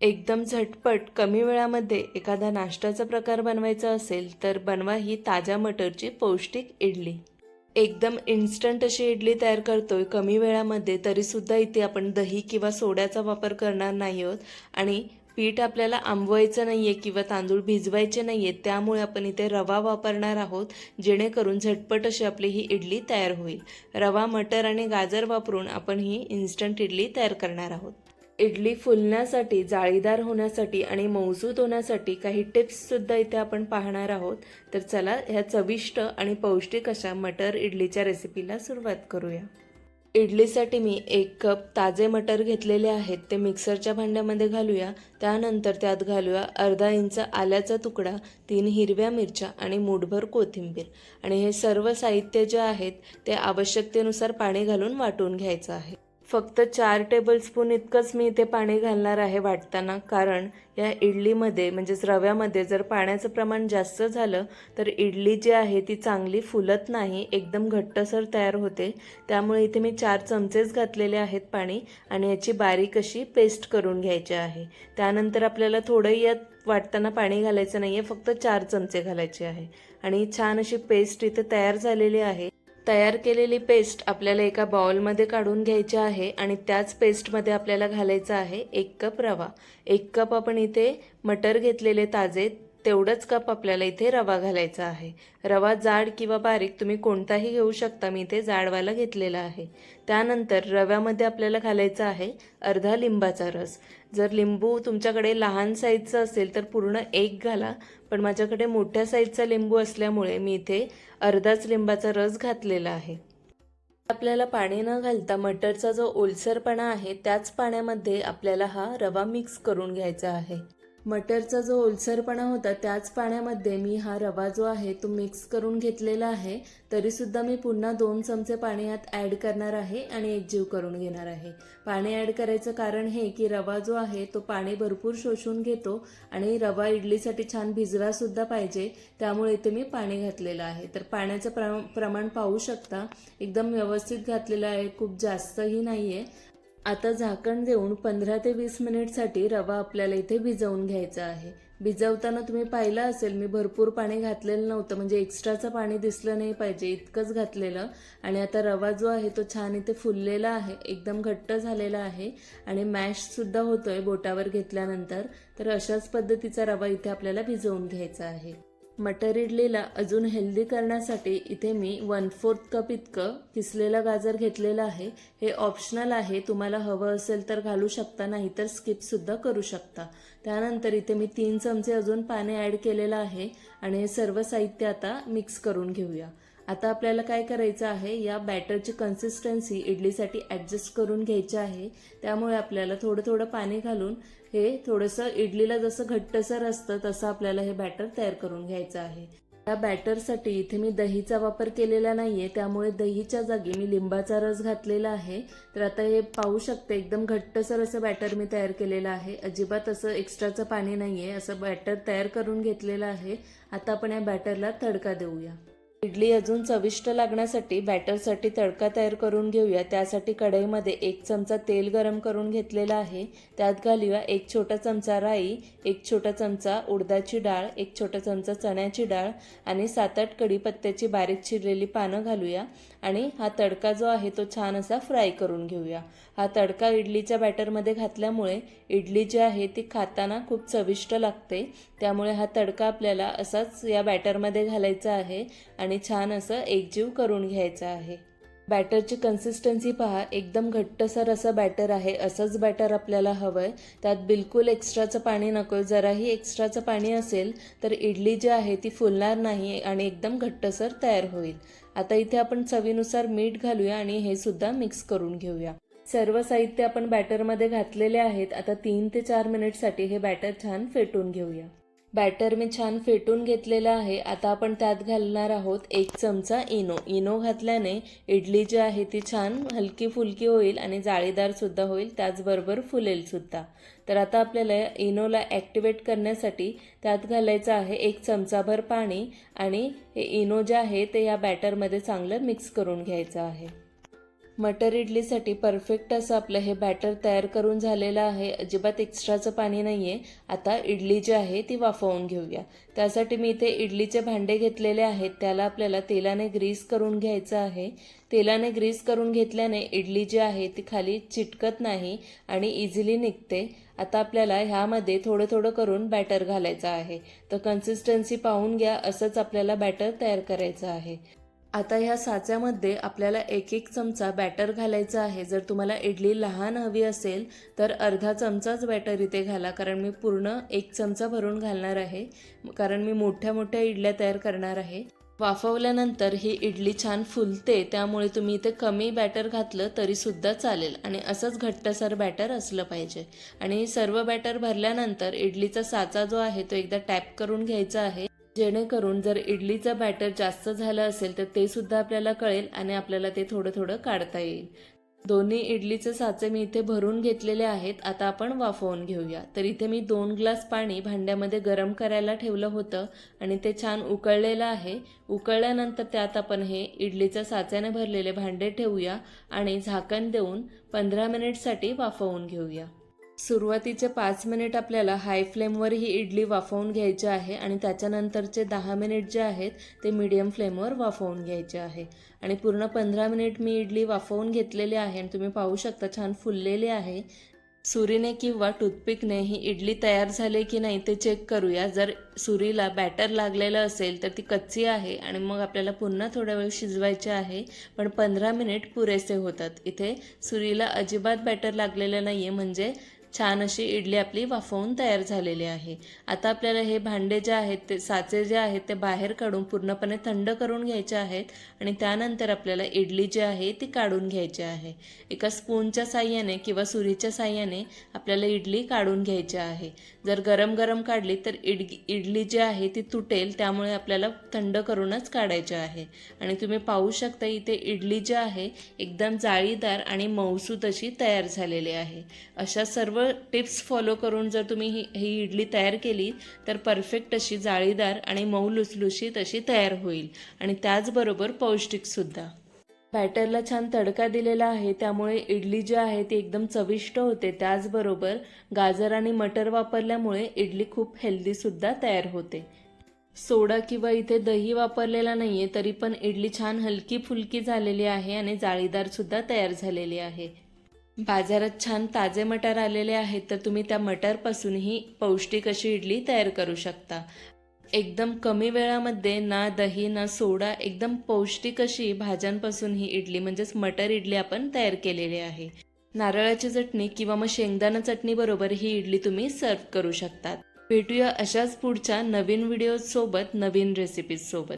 एकदम झटपट कमी वेळामध्ये एखादा नाश्त्याचा प्रकार बनवायचा असेल तर बनवा ही ताज्या मटरची पौष्टिक इडली. एकदम इन्स्टंट अशी इडली तयार करतोय कमी वेळामध्ये तरीसुद्धा इथे आपण दही किंवा सोड्याचा वापर करणार नाही आहोत. आणि पीठ आपल्याला आंबवायचं नाही आहे किंवा तांदूळ भिजवायचे नाही आहेत त्यामुळे आपण इथे रवा वापरणार आहोत जेणेकरून झटपट अशी आपली ही इडली तयार होईल. रवा मटर आणि गाजर वापरून आपण ही इन्स्टंट इडली तयार करणार आहोत. इडली फुलण्यासाठी जाळीदार होण्यासाठी आणि मौजूद होण्यासाठी काही टिप्ससुद्धा इथे आपण पाहणार आहोत. तर चला ह्या चविष्ट आणि पौष्टिक अशा मटर इडलीच्या रेसिपीला सुरुवात करूया. इडलीसाठी मी एक कप ताजे मटर घेतलेले आहेत ते मिक्सरच्या भांड्यामध्ये घालूया. त्यानंतर त्यात घालूया अर्धा इंच आल्याचा तुकडा तीन हिरव्या मिरच्या आणि मूठभर कोथिंबीर. आणि हे सर्व साहित्य जे आहेत ते आवश्यकतेनुसार पाणी घालून वाटून घ्यायचं आहे. फक्त चार टेबलस्पून इतकंच मी इथे पाणी घालणार आहे वाटताना. कारण या इडलीमध्ये म्हणजेच रव्यामध्ये जर पाण्याचं प्रमाण जास्त झालं तर इडली जी आहे ती चांगली फुलत नाही एकदम घट्टसर तयार होते. त्यामुळे इथे मी चार चमचेच घातलेले आहेत पाणी आणि याची बारीक अशी पेस्ट करून घ्यायची आहे. त्यानंतर आपल्याला थोडंही यात वाटताना पाणी घालायचं नाही आहे फक्त चार चमचे घालायचे आहे. आणि छान अशी पेस्ट इथे तयार झालेली आहे. तयार केलेली पेस्ट आपल्याला एका बाउलमध्ये काढून घ्यायची आहे आणि त्याच पेस्टमध्ये आपल्याला घालायचा आहे एक कप रवा. एक कप आपण इथे मटर घेतलेले ताजे तेवढंच कप आपल्याला इथे रवा घालायचा आहे. रवा जाड किंवा बारीक तुम्ही कोणताही घेऊ शकता. मी इथे जाडवाला घेतलेला आहे. त्यानंतर रव्यामध्ये आपल्याला घालायचा आहे अर्धा लिंबाचा रस. जर लिंबू तुमच्याकडे लहान साईजचा असेल तर पूर्ण एक घाला. पण माझ्याकडे मोठ्या साईजचा लिंबू असल्यामुळे मी इथे अर्धाच लिंबाचा रस घातलेला आहे. आपल्याला पाणी न घालता मटरचा जो ओलसरपणा आहे त्याच पाण्यामध्ये आपल्याला हा रवा मिक्स करून घ्यायचा आहे. मटरचा जो ओलसरपणा होता त्याच पाण्यामध्ये मी हा रवा जो आहे तो मिक्स करून घेतलेला आहे. तरीसुद्धा मी पुन्हा दोन चमचे पाणी यात ॲड करणार आहे आणि एकजीव करून घेणार आहे. पाणी ॲड करायचं कारण हे की रवा जो आहे तो पाणी भरपूर शोषून घेतो आणि रवा इडलीसाठी छान भिजवासुद्धा पाहिजे. त्यामुळे इथे मी पाणी घातलेलं आहे. तर पाण्याचं प्र प्रमाण पाहू शकता. एकदम व्यवस्थित घातलेलं आहे. खूप जास्तही नाही आहे आता झाकण देऊन पंधरा ते वीस मिनिटसाठी रवा आपल्याला इथे भिजवून घ्यायचा आहे. भिजवताना तुम्ही पाहिलं असेल मी भरपूर पाणी घातलेलं नव्हतं म्हणजे एक्स्ट्राचं पाणी दिसलं नाही पाहिजे इतकंच घातलेलं. आणि आता रवा जो आहे तो छान इथे फुललेला आहे एकदम घट्ट झालेला आहे. आणि मॅशसुद्धा होतोय बोटावर घेतल्यानंतर. तर अशाच पद्धतीचा रवा इथे आपल्याला भिजवून घ्यायचा आहे. मटर इडलीला अजून हेल्दी करण्यासाठी इथे मी वन फोर्थ कप इतकं किसलेलं गाजर घेतलेलं आहे. हे ऑप्शनल आहे. तुम्हाला हवं असेल तर घालू शकता नाहीतर स्किपसुद्धा करू शकता. त्यानंतर इथे मी तीन चमचे अजून पाणी ॲड केलेलं आहे. आणि हे सर्व साहित्य आता मिक्स करून घेऊया. आता आपल्याला काय करायचं आहे या बॅटरची कन्सिस्टन्सी इडलीसाठी ॲडजस्ट करून घ्यायची आहे. त्यामुळे आपल्याला थोडं थोडं पाणी घालून हे थोडंसं इडलीला जसं घट्टसर असतं तसं आपल्याला हे बॅटर तयार करून घ्यायचं आहे. या बॅटरसाठी इथे मी दहीचा वापर केलेला नाही आहे त्यामुळे दहीच्या जागी मी लिंबाचा रस घातलेला आहे. तर आता हे पाहू शकते एकदम घट्टसर असं बॅटर मी तयार केलेलं आहे. अजिबात असं एक्स्ट्राचं पाणी नाही आहे असं बॅटर तयार करून घेतलेलं आहे. आता आपण या बॅटरला तडका देऊया. इडली अजून चविष्ट लागण्यासाठी बॅटरसाठी तडका तयार करून घेऊया. त्यासाठी कढईमध्ये एक चमचा तेल गरम करून घेतलेला आहे. त्यात घालूया एक छोटा चमचा राई एक छोटा चमचा उडदाची डाळ एक छोटा चमचा चण्याची डाळ आणि सात आठ कढीपत्त्याची बारीक चिरलेली पानं घालूया. आणि हा तडका जो आहे तो छान असा फ्राय करून घेऊया. हा तडका इडलीच्या बॅटरमध्ये घातल्यामुळे इडली जी आहे ती खाताना खूप चविष्ट लागते. त्यामुळे हा तडका आपल्याला असाच या बॅटरमध्ये घालायचा आहे आणि छान असं एकजीव करून घ्यायचं आहे. बॅटरची कन्सिस्टन्सी पहा एकदम घट्टसर असं बॅटर आहे असंच बॅटर आपल्याला हवं आहे त्यात बिलकुल एक्स्ट्राचं पाणी नको आहे जराही एक्स्ट्राचं पाणी असेल तर इडली जी आहे ती फुलणार नाही आणि एकदम घट्टसर तयार होईल. आता इथे आपण चवीनुसार मीठ घालूया आणि हे सुद्धा मिक्स करून घेऊया. सर्व साहित्य आपण बॅटरमध्ये घातलेले आहेत. आता तीन ते चार मिनिटसाठी हे बॅटर छान फेटून घेऊया. बॅटर मी छान फेटून घेतलेलं आहे. आता आपण त्यात घालणार आहोत एक चमचा इनो. इनो घातल्याने इडली जी आहे ती छान हलकी फुलकी होईल आणि जाळीदारसुद्धा होईल त्याचबरोबर फुलेलसुद्धा तर आता आपल्याला इनोला ॲक्टिवेट करण्यासाठी त्यात घालायचं आहे एक चमचाभर पाणी आणि हे इनो जे आहे ते या बॅटरमध्ये चांगलं मिक्स करून घ्यायचं आहे. मटर इडलीसाठी परफेक्ट असं आपलं हे बॅटर तयार करून झालेलं आहे. अजिबात एक्स्ट्राचं पाणी नाही आहे आता इडली जी आहे ती वाफवून घेऊया. त्यासाठी मी इथे इडलीचे भांडे घेतलेले आहेत. त्याला आपल्याला तेलाने ग्रीस करून घ्यायचं आहे. तेलाने ग्रीस करून घेतल्याने इडली जी आहे ती खाली चिटकत नाही आणि इझिली निघते. आता आपल्याला ह्यामध्ये थोडं थोडं करून बॅटर घालायचं आहे. तर कन्सिस्टन्सी पाहून घ्या. असंच आपल्याला बॅटर तयार करायचं आहे. आता ह्या साच्यामध्ये आपल्याला एक एक चमचा बॅटर घालायचा आहे. जर तुम्हाला इडली लहान हवी असेल तर अर्धा चमचाच बॅटर इथे घाला. कारण मी पूर्ण एक चमचा भरून घालणार आहे. कारण मी मोठ्या मोठ्या इडल्या तयार करणार आहे. वाफवल्यानंतर ही इडली छान फुलते. त्यामुळे तुम्ही इथे कमी बॅटर घातलं तरीसुद्धा चालेल. आणि असंच घट्टसर बॅटर असलं पाहिजे. आणि सर्व बॅटर भरल्यानंतर इडलीचा साचा जो आहे तो एकदा टॅप करून घ्यायचा आहे. जेणेकरून जर इडलीचं बॅटर जास्त झालं असेल तर ते सुद्धा आपल्याला कळेल आणि आपल्याला ते थोडं थोडं काढता येईल. दोन्ही इडलीचे साचे मी इथे भरून घेतलेले आहेत. आता आपण वाफवून घेऊया. तर इथे मी दोन ग्लास पाणी भांड्यामध्ये गरम करायला ठेवलं होतं आणि ते छान उकळलेलं आहे. उकळल्यानंतर त्यात आपण हे इडलीच्या साच्याने भरलेले भांडे ठेवूया आणि झाकण देऊन पंधरा मिनिटसाठी वाफवून घेऊया. सुरुवातीचे पाच मिनिट आपल्याला हाय फ्लेमवर ही इडली वाफवून घ्यायची आहे आणि त्याच्यानंतरचे दहा मिनिट जे आहेत ते मीडियम फ्लेमवर वाफवून घ्यायचे आहे. आणि पूर्ण पंधरा मिनिट मी इडली वाफवून घेतलेली आहे आणि तुम्ही पाहू शकता छान फुललेली आहे. सुरीने किंवा टूथपिकने ही इडली तयार झाली की नाही ते चेक करूया. जर सुरीला बॅटर लागलेलं असेल तर ती कच्ची आहे आणि मग आपल्याला पुन्हा थोडा वेळ शिजवायचे आहे. पण पंधरा मिनिट पुरेसे होतात. इथे सुरीला अजिबात बॅटर लागलेलं नाही आहे म्हणजे छान अशी इडली आपली वाफवून तयार झालेली आहे. आता आपल्याला हे भांडे जे आहेत ते साचे जे आहेत ते बाहेर काढून पूर्णपणे थंड करून घ्यायचे आहेत आणि त्यानंतर आपल्याला इडली जी आहे ती काढून घ्यायची आहे. एका स्पूनच्या साह्याने किंवा सुरीच्या साह्याने आपल्याला इडली काढून घ्यायची आहे. जर गरम गरम काढली तर इडगी इडली जी आहे ती तुटेल त्यामुळे आपल्याला थंड करूनच काढायची आहे. आणि तुम्ही पाहू शकता इथे इडली जी आहे एकदम जाळीदार आणि मऊसूत अशी तयार झालेली आहे. अशा सर्व टिप्स फॉलो करून जर तुम्ही ही ही इडली तयार केली तर परफेक्ट अशी जाळीदार आणि मऊ लुसलुशीत अशी तयार होईल. आणि त्याचबरोबर पौष्टिकसुद्धा बॅटरला छान तडका दिलेला आहे त्यामुळे इडली जी आहे ती एकदम चविष्ट होते. त्याचबरोबर गाजर आणि मटर वापरल्यामुळे इडली खूप हेल्दीसुद्धा तयार होते. सोडा किंवा इथे दही वापरलेला नाही आहे तरी पण इडली छान हलकी फुलकी झालेली आहे आणि जाळीदारसुद्धा तयार झालेली आहे. बाजारात छान ताजे मटार आलेले आहेत तर तुम्ही त्या मटरपासूनही पौष्टिक अशी इडली तयार करू शकता. एकदम कमी वेळामध्ये ना दही ना सोडा एकदम पौष्टिक अशी भाज्यांपासून ही इडली म्हणजेच मटर इडली आपण तयार केलेली आहे. नारळाची चटणी किंवा मग शेंगदाणा चटणी बरोबर ही इडली तुम्ही सर्व करू शकतात. भेटूया अशाच पुढच्या नवीन व्हिडिओ सोबत नवीन रेसिपीज सोबत.